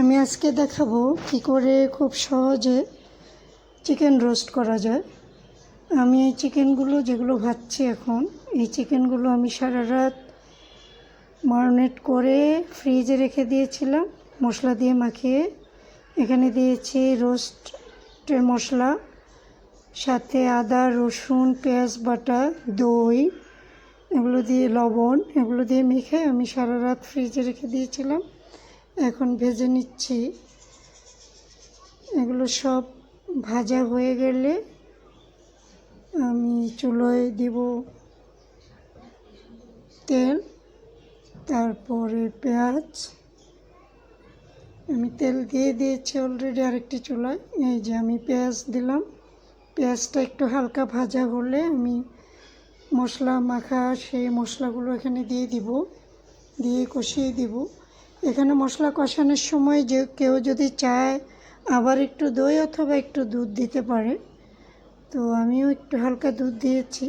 আমি আজকে দেখাবো কী করে খুব সহজে চিকেন রোস্ট করা যায়। আমি এই চিকেনগুলো যেগুলো ভাজছি এখন, এই চিকেনগুলো আমি সারা রাত মারিনেট করে ফ্রিজে রেখে দিয়েছিলাম, মশলা দিয়ে মাখিয়ে। এখানে দিয়েছি রোস্টের মশলা, সাথে আদা, রসুন, পেঁয়াজ, বাটা, দই, এগুলো দিয়ে লবণ, এগুলো দিয়ে মেখে আমি সারা রাত ফ্রিজে রেখে দিয়েছিলাম। এখন ভেজে নিচ্ছি। এগুলো সব ভাজা হয়ে গেলে আমি চুলোয় দিব তেল, তারপরে পেঁয়াজ। আমি তেল দিয়ে দিয়েছি অলরেডি আরেকটি চুলায়। এই যে আমি পেঁয়াজ দিলাম। পেঁয়াজটা একটু হালকা ভাজা হলে আমি মশলা মাখা সেই মশলাগুলো এখানে দিয়ে দিব, দিয়ে কষিয়ে দিব। এখানে মশলা কষানোর সময় যে কেউ যদি চায় আবার একটু দই অথবা একটু দুধ দিতে পারে। তো আমিও একটু হালকা দুধ দিয়েছি।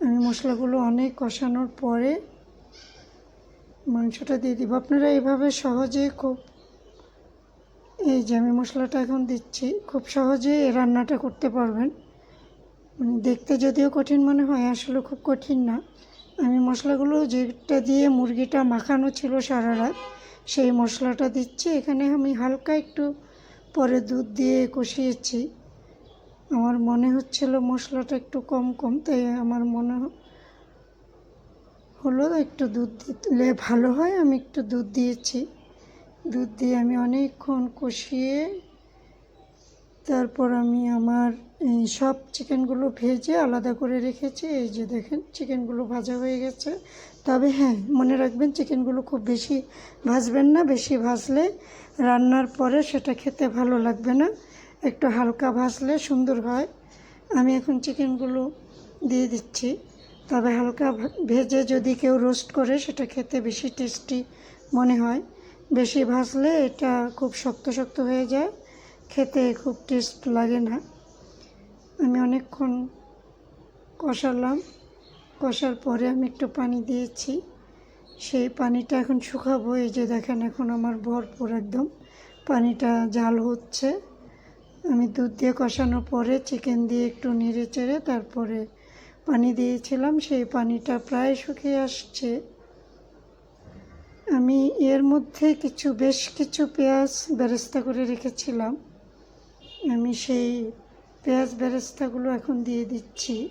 আমি মশলাগুলো অনেক কষানোর পরে মাংসটা দিয়ে দিব। আপনারা এভাবে সহজে খুব এই যে আমি মশলাটা এখন দিচ্ছি, খুব সহজে এই রান্নাটা করতে পারবেন। মানে দেখতে যদিও কঠিন মনে হয়, আসলে খুব কঠিন না। আমি মশলাগুলো যেটা দিয়ে মুরগিটা মাখানো ছিল সারা রাত, সেই মশলাটা দিচ্ছি। এখানে আমি হালকা একটু পরে দুধ দিয়ে কষিয়েছি। আমার মনে হচ্ছিল মশলাটা একটু কম কম, তাই আমার মনে হলো একটু দুধ দিলে ভালো হয়। আমি একটু দুধ দিয়েছি। দুধ দিয়ে আমি অনেকক্ষণ কষিয়ে তারপর আমি আমার সব চিকেনগুলো ভেজে আলাদা করে রেখেছি। এই যে দেখেন, চিকেনগুলো ভাজা হয়ে গেছে। তবে হ্যাঁ মনে রাখবেন চিকেনগুলো খুব বেশি ভাজবেন না। বেশি ভাজলে রান্নার পরে সেটা খেতে ভালো লাগবে না। একটু হালকা ভাজলে সুন্দর হয়। আমি এখন চিকেনগুলো দিয়ে দিচ্ছি। তবে হালকা ভেজে যদি কেউ রোস্ট করে, সেটা খেতে বেশি টেস্টি মনে হয়। বেশি ভাজলে এটা খুব শক্ত শক্ত হয়ে যায়। খেতে খুব টেস্ট লাগে না। আমি অনেকক্ষণ কষালাম। কষার পরে আমি একটু পানি দিয়েছি। সেই পানিটা এখন শুকাবো, এই যে দেখেন এখন আমার ভরপুর একদম। পানিটা জাল হচ্ছে। আমি দুধ দিয়ে কষানোর পরে চিকেন দিয়ে একটু নেড়ে চেড়ে তারপরে পানি দিয়েছিলাম। সেই পানিটা প্রায় শুকিয়ে আসছে। আমি এর মধ্যে কিছু, বেশ কিছু পেঁয়াজ বেরেস্তা করে রেখেছিলাম। আমি সেই পেঁয়াজ বেরেস্তাগুলো এখন দিয়ে দিচ্ছি।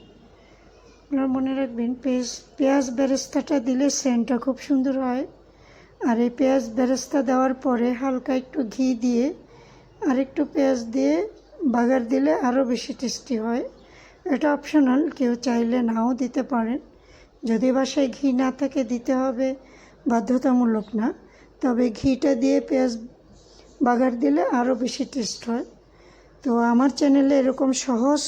আপনারা মনে রাখবেন, পেঁয়াজ পেঁয়াজ বেরেস্তাটা দিলে সেন্টটা খুব সুন্দর হয়। আর এই পেঁয়াজ বেরেস্তা দেওয়ার পরে হালকা একটু ঘি দিয়ে আর একটু পেঁয়াজ দিয়ে বাগার দিলে আরও বেশি টেস্টি হয়। এটা অপশনাল, কেউ চাইলে নাও দিতে পারেন। যদি বাসায় ঘি না থাকে, দিতে হবে, বাধ্যতামূলক না। তবে ঘিটা দিয়ে পেঁয়াজ বাগার দিলে আরও বেশি টেস্ট হয়। তো আমার চ্যানেলে এরকম সহজ,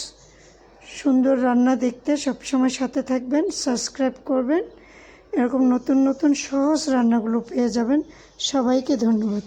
সুন্দর রান্না দেখতে সবসময় সাথে থাকবেন, সাবস্ক্রাইব করবেন। এরকম নতুন নতুন সহজ রান্নাগুলো পেয়ে যাবেন। সবাইকে ধন্যবাদ।